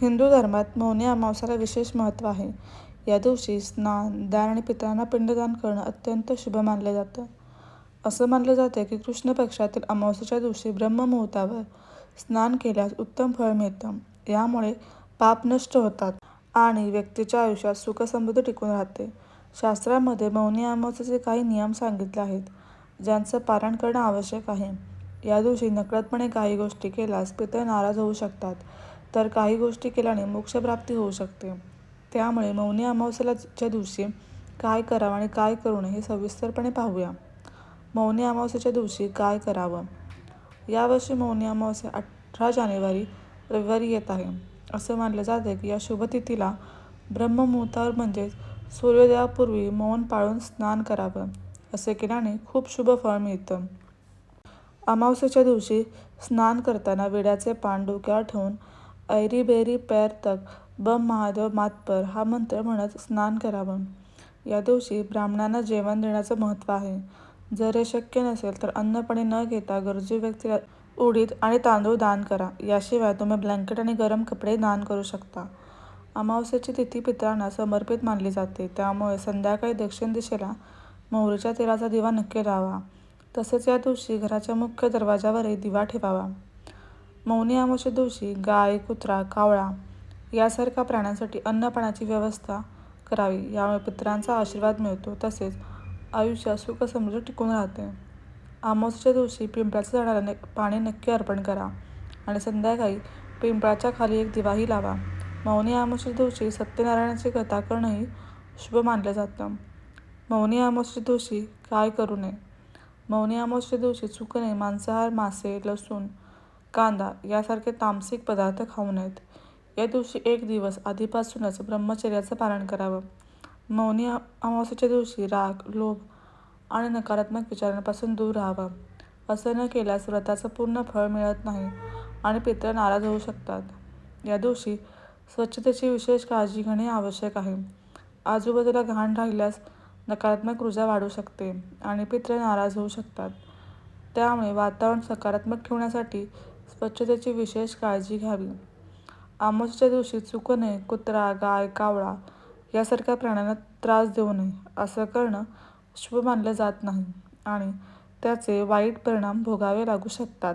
हिंदू धर्मात मौनी अमावस्याला विशेष महत्त्व आहे. या दिवशी स्नान, दान आणि पितरांना पिंडदान करणं अत्यंत शुभ मानलं जातं. असं मानलं जातं की कृष्ण पक्षातील अमावस्येच्या दिवशी ब्रह्ममुहूर्तावर स्नान केल्यास उत्तम फळ मिळतं. यामुळे पाप नष्ट होतात आणि व्यक्तीच्या आयुष्यात सुखसमृद्धी टिकून राहते. शास्त्रामध्ये मौनी अमावस्येचे काही नियम सांगितले आहेत, ज्यांचं पालन करणं आवश्यक आहे. या दिवशी नकळतपणे काही गोष्टी केल्यास पितर नाराज होऊ शकतात, तर काही गोष्टी केल्याने मोक्षप्राप्ती होऊ शकते. त्यामुळे मौनी अमावस्येच्या दिवशी काय करावं आणि काय करू नये हे सविस्तरपणे पाहूया. मौनी अमावस्येच्या दिवशी काय करावं? यावर्षी मौनी अमावस्या अठरा जानेवारी, रविवारी येत आहे. असं मानलं जाते की या शुभ तिथीला ब्रह्ममुहूर्तावर म्हणजेच सूर्योदयापूर्वी मौन पाळून स्नान करावं. असे केल्याने खूप शुभ फळ मिळतं. अमावस्येच्या दिवशी स्नान करताना विड्याचे पान डोक्यावर ठेवून 'ऐरी बेरी पैर तक बम महादेव मातपर हा मंत्र म्हणत स्नान करावं. या दिवशी ब्राह्मणांना जेवण देण्याचं महत्त्व आहे. जर हे शक्य नसेल तर अन्नपणे न घेता गरजू व्यक्तीला उडीद आणि तांदूळ दान करा. याशिवाय तुम्ही ब्लँकेट आणि गरम कपडे दान करू शकता. अमावस्येची तिथी पितरांना समर्पित मानली जाते. त्यामुळे संध्याकाळी दक्षिण दिशेला मोहरीच्या तेलाचा दिवा नक्की लावा. तसेच या दिवशी घराच्या मुख्य दरवाजावरही दिवा ठेवावा. मौनी अमावस्येच्या दिवशी गाय, कुत्रा, कावळा यासारख्या प्राण्यांसाठी अन्नपाण्याची व्यवस्था करावी. यामुळे पितरांचा आशीर्वाद मिळतो, तसेच आयुष्यात सुख-समृद्धी टिकून राहते. आमोसच्या दिवशी पिंपळाच्या झाडाला पाणी नक्की अर्पण करा आणि संध्याकाळी पिंपळाच्या खाली एक दिवाही लावा. मौनी अमावस्येच्या दिवशी सत्यनारायणाची कथा करणंही शुभ मानलं जातं. मौनी अमावस्येच्या दिवशी काय करू नये? मौनी अमावस्येच्या दिवशी चुकणे मांसाहार, मासे, लसूण, कांदा यासारखे तामसिक पदार्थ खाऊ नयेत. या दिवशी एक दिवस आधीपासूनच ब्रह्मचर्याचं पालन करावं. मौनी अमावस्येच्या दिवशी राग, लोभ आणि नकारात्मक विचारांपासून दूर राहावं. असं न केल्यास व्रताचं पूर्ण फळ मिळत नाही आणि पित्र नाराज होऊ शकतात. या दिवशी स्वच्छतेची विशेष काळजी घेणे आवश्यक आहे. आजूबाजूला घाण राहिल्यास नकारात्मक ऊर्जा वाढू शकते आणि पितर नाराज होऊ शकतात. त्यामुळे वातावरण सकारात्मक ठेवण्यासाठी स्वच्छतेची विशेष काळजी घ्यावी. अमावस्येच्या दिवशी चुकूनही कुत्रा, गाय, कावळा यासारख्या प्राण्यांना त्रास देऊ नये. असं करणं शुभ मानलं जात नाही आणि त्याचे वाईट परिणाम भोगावे लागू शकतात.